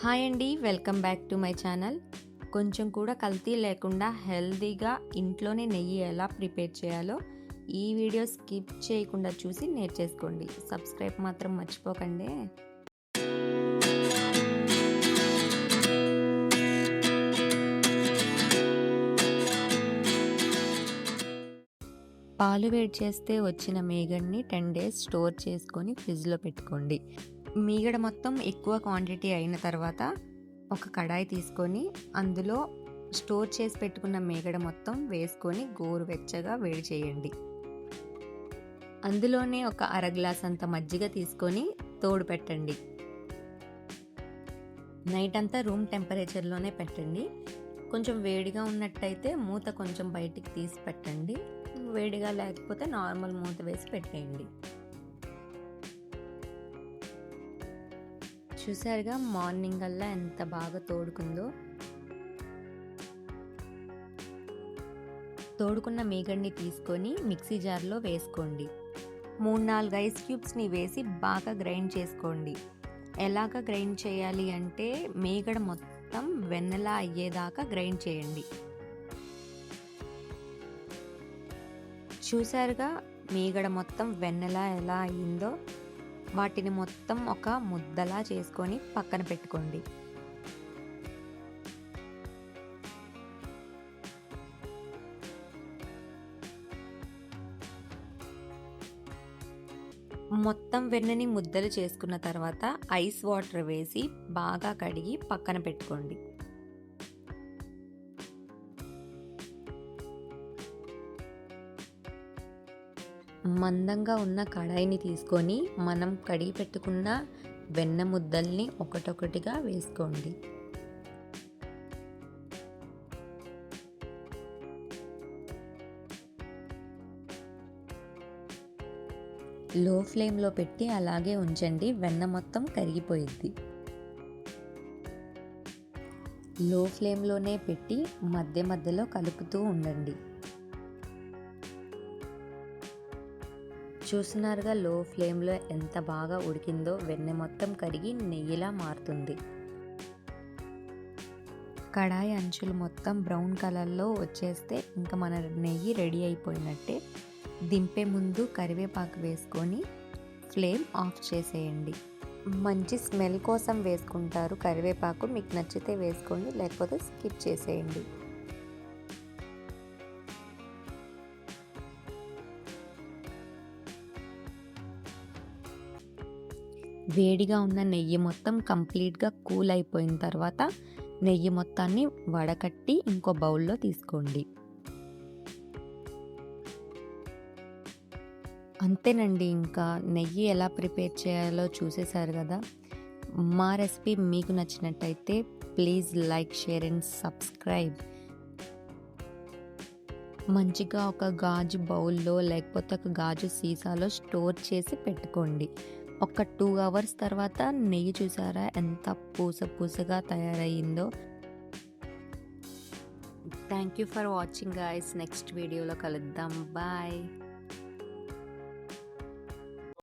Hi అండి welcome back to my channel. కొంచెం కూడా కల్తీ లేకుండా హెల్తీగా ఇంట్లోనే నెయ్యి ఎలా ప్రిపేర్ చేయాలో ఈ వీడియో స్కిప్ చేయకుండా చూసి నేర్చేసుకోండి. సబ్స్క్రైబ్ మాత్రం మర్చిపోకండి. పాలు వేడి చేస్తే వచ్చిన మేగడ్ని టెన్ డేస్ స్టోర్ చేసుకొని ఫ్రిడ్జ్లో పెట్టుకోండి. మీగడ మొత్తం ఎక్కువ క్వాంటిటీ అయిన తర్వాత ఒక కడాయి తీసుకొని అందులో స్టోర్ చేసి పెట్టుకున్న మీగడ మొత్తం వేసుకొని గోరువెచ్చగా వేడి చేయండి. అందులోనే ఒక అర గ్లాస్ అంత మజ్జిగ తీసుకొని తోడు పెట్టండి. నైట్ అంతా రూమ్ టెంపరేచర్లోనే పెట్టండి. కొంచెం వేడిగా ఉన్నట్టయితే మూత కొంచెం బయటికి తీసి పెట్టండి. వేడిగా లేకపోతే నార్మల్ మూత వేసి పెట్టేయండి. చూసారుగా మార్నింగ్ అల్లా ఎంత బాగా తోడుకుందో. తోడుకున్న మీగడ్ని తీసుకొని మిక్సీ జార్లో వేసుకోండి. మూడు నాలుగు ఐస్ క్యూబ్స్ని వేసి బాగా గ్రైండ్ చేసుకోండి. ఎలాగ గ్రైండ్ చేయాలి అంటే మీగడ మొత్తం వెన్నెలా అయ్యేదాకా గ్రైండ్ చేయండి. చూసారుగా మీగడ మొత్తం వెన్నెలా ఎలా అయ్యిందో. వాటిని మొత్తం ఒక ముద్దలా చేసుకొని పక్కన పెట్టుకోండి. మొత్తం వెన్నని ముద్దలు చేసుకున్న తర్వాత ఐస్ వాటర్ వేసి బాగా కడిగి పక్కన పెట్టుకోండి. మందంగా ఉన్న కడాయిని తీసుకొని మనం కడిగి పెట్టుకున్న వెన్న ముద్దల్ని ఒకటొకటిగా వేసుకోండి. లో ఫ్లేమ్లో పెట్టి అలాగే ఉంచండి వెన్న మొత్తం కరిగిపోయిద్ది. లో ఫ్లేమ్లోనే పెట్టి మధ్య మధ్యలో కలుపుతూ ఉండండి. చూస్తున్నారుగా లో ఫ్లేమ్లో ఎంత బాగా ఉడికిందో వెన్నె మొత్తం కరిగి నెయ్యిలా మారుతుంది. కడాయి అంచులు మొత్తం బ్రౌన్ కలర్లో వచ్చేస్తే ఇంకా మన నెయ్యి రెడీ అయిపోయినట్టే. దింపే ముందు కరివేపాకు వేసుకొని ఫ్లేమ్ ఆఫ్ చేసేయండి. మంచి స్మెల్ కోసం వేసుకుంటారు కరివేపాకు. మీకు నచ్చితే వేసుకోండి లేకపోతే స్కిప్ చేసేయండి. వేడిగా ఉన్న నెయ్యి మొత్తం కంప్లీట్గా కూల్ అయిపోయిన తర్వాత నెయ్యి మొత్తాన్ని వడకట్టి ఇంకో బౌల్లో తీసుకోండి. అంతేనండి ఇంకా నెయ్యి ఎలా ప్రిపేర్ చేయాలో చూసేశారు కదా. మా రెసిపీ మీకు నచ్చినట్టయితే please like share and subscribe. మంచిగా ఒక గాజు బౌల్లో లేకపోతే ఒక గాజు సీసాలో స్టోర్ చేసి పెట్టుకోండి. ఒక టూ అవర్స్ తర్వాత నెయ్యి చూసారా? ఎంత పూస పూసగా తయారయ్యిందో. Thank you for watching guys next వీడియోలో కలుద్దాం. బాయ్